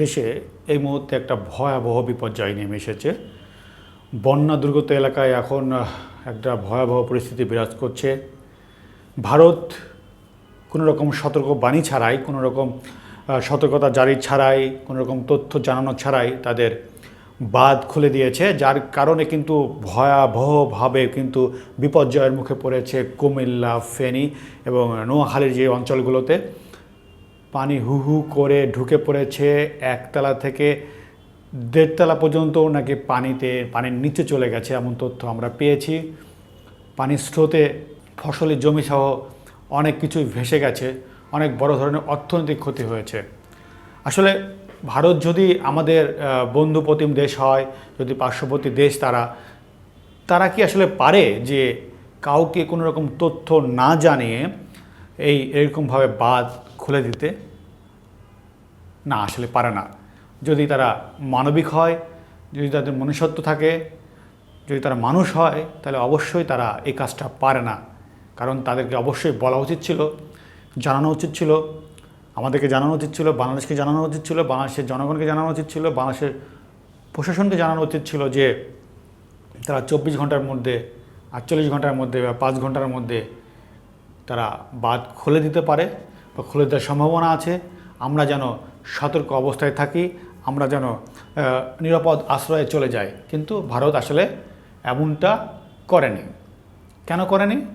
দেশে এই মুহূর্তে একটা ভয়াবহ বিপর্যয় নেমে এসেছে। বন্যা দুর্গত এলাকায় এখন একটা ভয়াবহ পরিস্থিতি বিরাজ করছে। ভারত কোনো রকম সতর্ক বাণী ছাড়াই, কোনো রকম সতর্কতা জারি ছাড়াই, কোনো রকম তথ্য জানানো ছাড়াই তাদের বাঁধ খুলে দিয়েছে, যার কারণে কিন্তু ভয়াবহভাবে কিন্তু বিপর্যয়ের মুখে পড়েছে কুমিল্লা, ফেনী এবং নোয়াখালীর যে অঞ্চলগুলোতে। পানি হু হু করে ঢুকে পড়েছে একতলা থেকে দেড়তলা পর্যন্ত নাকি পানিতে, পানির নিচে চলে গেছে এমন তথ্য আমরা পেয়েছি। পানির স্রোতে ফসলের জমি সহ অনেক কিছুই ভেসে গেছে, অনেক বড় ধরনের অর্থনৈতিক ক্ষতি হয়েছে। আসলে ভারত যদি আমাদের বন্ধু প্রতিম দেশ হয়, যদি পার্শ্ববর্তী দেশ তারা তারা কি আসলে পারে যে কাউকে কোনো রকম তথ্য না জানিয়ে এই এরকমভাবে বাদ খুলে দিতে? না, আসলে পারে না। যদি তারা মানবিক হয়, যদি তাদের মনুষ্যত্ব থাকে, যদি তারা মানুষ হয়, তাহলে অবশ্যই তারা এই কাজটা পারে না। কারণ তাদেরকে অবশ্যই বলা উচিত ছিল, জানানো উচিত ছিল, আমাদেরকে জানানো উচিত ছিল, বাংলাদেশকে জানানো উচিত ছিল, বাংলাদেশের জনগণকে জানানো উচিত ছিল, বাংলাদেশের প্রশাসনকে জানানো উচিত ছিল যে, তারা চব্বিশ ঘণ্টার মধ্যে, আটচল্লিশ ঘণ্টার মধ্যে বা পাঁচ ঘণ্টার মধ্যে তারা বাদ খুলে দিতে পারে। খুলে দেওয়ার সম্ভাবনা আছে। আমরা যেন সতর্ক অবস্থায় থাকি, আমরা যেন নিরাপদ আশ্রয়ে চলে যাই। কিন্তু ভারত আসলে এমনটা করেনি। কেন করেনি?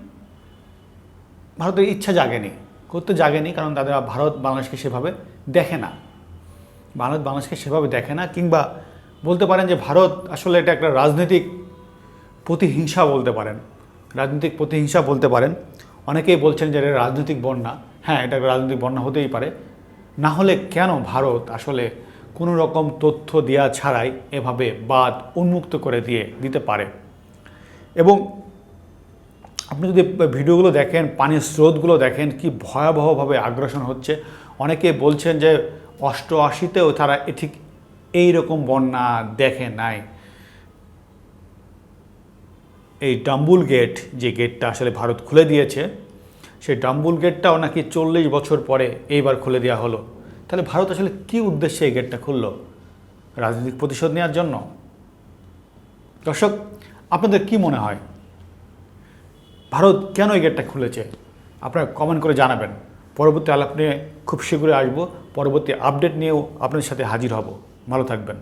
ভারতের ইচ্ছা জাগেনি। করতে জাগেনি কারণ তাদের ভারত বাংলাদেশকে সেভাবে দেখে না। ভারত বাংলাদেশকে সেভাবে দেখে না কিংবা বলতে পারেন যে ভারত আসলে এটা একটা রাজনৈতিক প্রতিহিংসা বলতে পারেন। রাজনৈতিক প্রতিহিংসা বলতে পারেন। অনেকেই বলছেন যে এটা রাজনৈতিক বন্যা। হ্যাঁ এটা রাজনৈতিক বন্যা হতেই পারে। না হলে কেন ভারত আসলে কোনো রকম তথ্য দেওয়া ছাড়াই এভাবে বাদ উন্মুক্ত করে দিয়ে দিতে পারে? এবং আপনি যদি ভিডিওগুলো দেখেন, পানির স্রোতগুলো দেখেন, কি ভয়াবহভাবে আগ্রাসন হচ্ছে। অনেকে বলছেন যে অষ্টআশিতেও তারা ঠিক এই রকম বন্যা দেখে নাই। এই ডাম্বুল গেট যে গেটটা আসলে ভারত খুলে দিয়েছে সেই ডাম্বুল গেটটাও নাকি চল্লিশ বছর পরে এইবার খুলে দেওয়া হলো। তাহলে ভারত আসলে কী উদ্দেশ্যে এই গেটটা খুললো? রাজনৈতিক প্রতিশোধ নেওয়ার জন্য? দর্শক, আপনাদের কি মনে হয়? ভারত কেন এই গেটটা খুলেছে? আপনারা কমেন্ট করে জানাবেন। পরবর্তী আলাপ নিয়ে খুব শীঘ্রই আসব। পরবর্তী আপডেট নিয়েও আপনাদের সাথে হাজির হব। ভালো থাকবেন।